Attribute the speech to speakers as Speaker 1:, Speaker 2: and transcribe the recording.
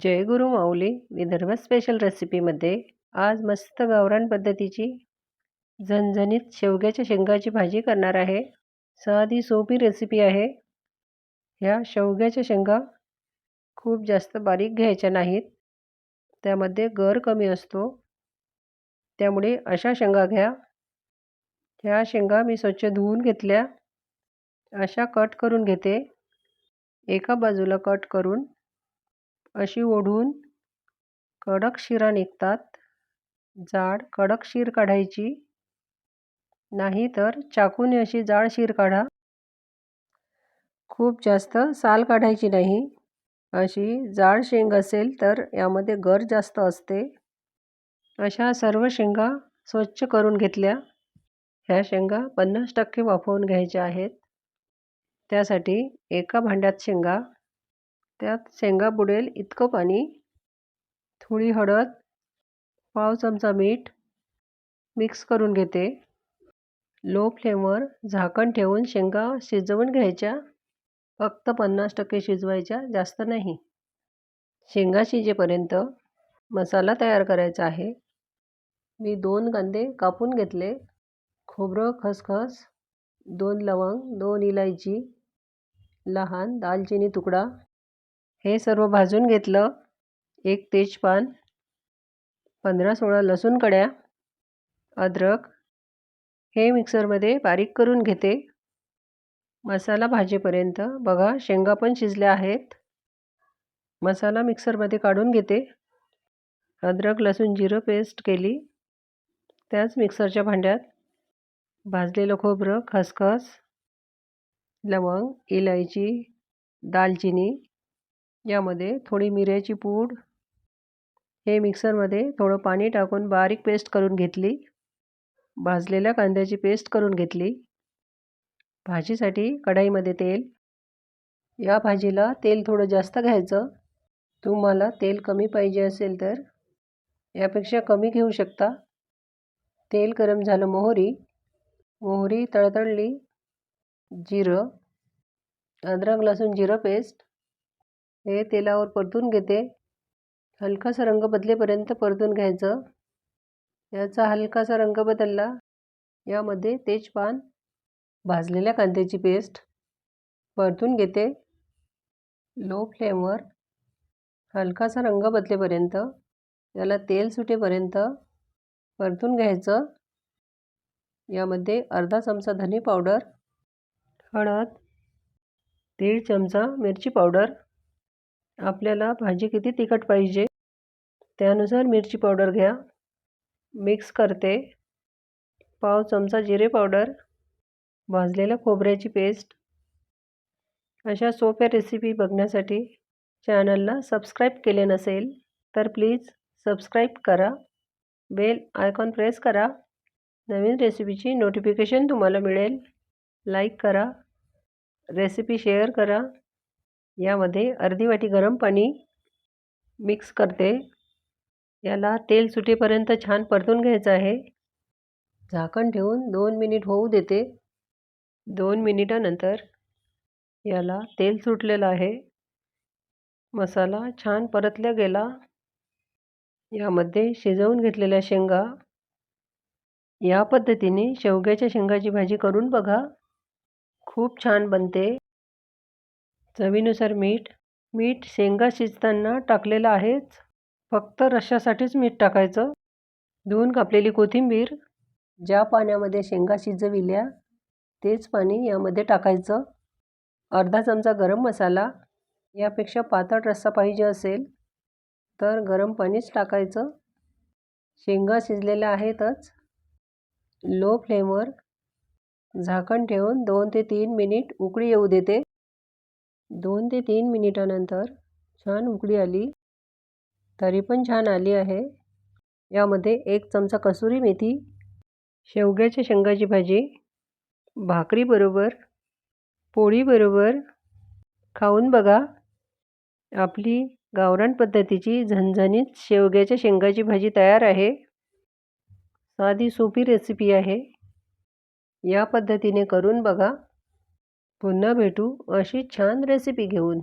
Speaker 1: जय गुरु माऊली Vidarbha special रेसिपीमध्ये आज मस्त गावरान पद्धतीची झणझणीत शेवग्याच्या शेंगाची भाजी करणार आहे. साधी सोपी रेसिपी आहे. ह्या शेवग्याच्या शेंगा खूप जास्त बारीक घ्यायच्या नाहीत. त्यामध्ये गर कमी असतो. त्यामुळे अशा शेंगा घ्या. ह्या शेंगा मी स्वच्छ धुवून घेतल्या. अशा कट करून घेते. एका बाजूला कट करून अशी ओढून कडक शिरा निघतात. जाड कडक शीर काढायची. नाही तर चाकूने अशी जाड शीर काढा. खूप जास्त साल काढायची नाही. अशी जाड शेंग असेल तर यामध्ये गर जास्त असते. अशा सर्व शेंगा स्वच्छ करून घेतल्या. ह्या शेंगा पन्नास टक्के वाफवून घ्यायच्या आहेत. त्यासाठी एका भांड्यात शेंगा त्यात शेंगा बुडेल इतकं पाणी थोडी हळद पाव चमचा मीठ मिक्स करून घेते. लो फ्लेमवर झाकण ठेवून शेंगा शिजवून घ्यायच्या. फक्त पन्नास टक्के शिजवायच्या जास्त नाही. शेंगा शिजेपर्यंत मसाला तयार करायचा आहे. मी दोन कांदे कापून घेतले. खोबरं खसखस दोन लवंग दोन इलायची लहान दालचिनी तुकडा हे सर्व भाजून घेतलं. एक तेजपान पंधरा सोळा लसूण कड्या अद्रक हे मिक्सरमध्ये बारीक करून घेते. मसाला भाजीपर्यंत. बघा शेंगा पण शिजल्या आहेत. मसाला मिक्सरमध्ये काढून घेते. अद्रक लसूण जिरं पेस्ट केली. त्याच मिक्सरच्या भांड्यात भाजलेलं खोबरं खसखस लवंग इलायची दालचिनी यामध्ये थोडी मिऱ्याची पूड हे मिक्सरमध्ये थोडं पाणी टाकून बारीक पेस्ट करून घेतली. भाजलेल्या कांद्याची पेस्ट करून घेतली. भाजीसाठी कढाईमध्ये तेल. या भाजीला तेल थोडं जास्त घ्यायचं. तुम्हाला तेल कमी पाहिजे असेल तर यापेक्षा कमी घेऊ शकता. तेल गरम झालं मोहरी. मोहरी तळतळली. जिरं. अद्रक लसूण जिरं पेस्ट. हे तेलावर परतून घेते. हलकासा रंग बदलेपर्यंत परतून घ्यायचं. याचा हलकासा रंग बदलला. यामध्ये तेजपान भाजलेल्या कांद्याची पेस्ट परतून घेते. लो फ्लेमवर हलकासा रंग बदलेपर्यंत याला तेल सुटेपर्यंत परतून घ्यायचं. यामध्ये अर्धा चमचा धने पावडर हळद दीड चमचा मिरची पावडर आपल्याला भाजी किती तिखट पाहिजे? त्यानुसार मिरची पावडर घ्या. मिक्स करते. पाव चमचा जिरे पावडर. भाजलेल्या खोबऱ्याची पेस्ट. अशा सोप्या रेसिपी बघण्यासाठी चॅनलला सबस्क्राईब केले नसेल तर प्लीज सबस्क्राईब करा. बेल आयकॉन प्रेस करा. नवीन रेसिपीची नोटिफिकेशन तुम्हाला मिळेल. लाईक करा. रेसिपी शेअर करा. यामध्ये अर्धी वाटी गरम पाणी मिक्स करते. याला तेल सुटेपर्यंत छान परतून घ्यायचं आहे. झाकण ठेवून दोन मिनिट होऊ देते. दोन मिनिटानंतर याला तेल सुटलेलं आहे. मसाला छान परतल्या गेला. यामध्ये शिजवून घेतलेल्या शेंगा. या पद्धतीने शेवग्याच्या शेंगाची भाजी करून बघा. खूप छान बनते. चवीनुसार मीठ मीठ शेंगा शिजताना टाकलेलं आहेच. फक्त रश्शासाठीच मीठ टाकायचं. धुवून कापलेली कोथिंबीर ज्या पाण्यामध्ये शेंगा शिजविल्या तेच पाणी यामध्ये टाकायचं. अर्धा चमचा गरम मसाला यापेक्षा पातळ रस्सा पाहिजे असेल तर गरम पाणीच टाकायचं. शेंगा शिजलेल्या आहेतच. लो फ्लेमवर झाकण ठेवून दोन ते तीन मिनिट उकळी येऊ देते. दोन ते तीन मिनिटानंतर छान उकळी आली. तरी पण छान आली आहे. यामध्ये एक चमचा कसुरी मेथी शेवग्याच्या शेंगाची भाजी भाकरीबरोबर पोळीबरोबर खाऊन बघा. आपली गावरान पद्धतीची झणझणीत शेवग्याच्या शेंगाची भाजी तयार आहे. साधी सोपी रेसिपी आहे. या पद्धतीने करून बघा. पुन्हा भेटू अशी छान रेसिपी घेऊन.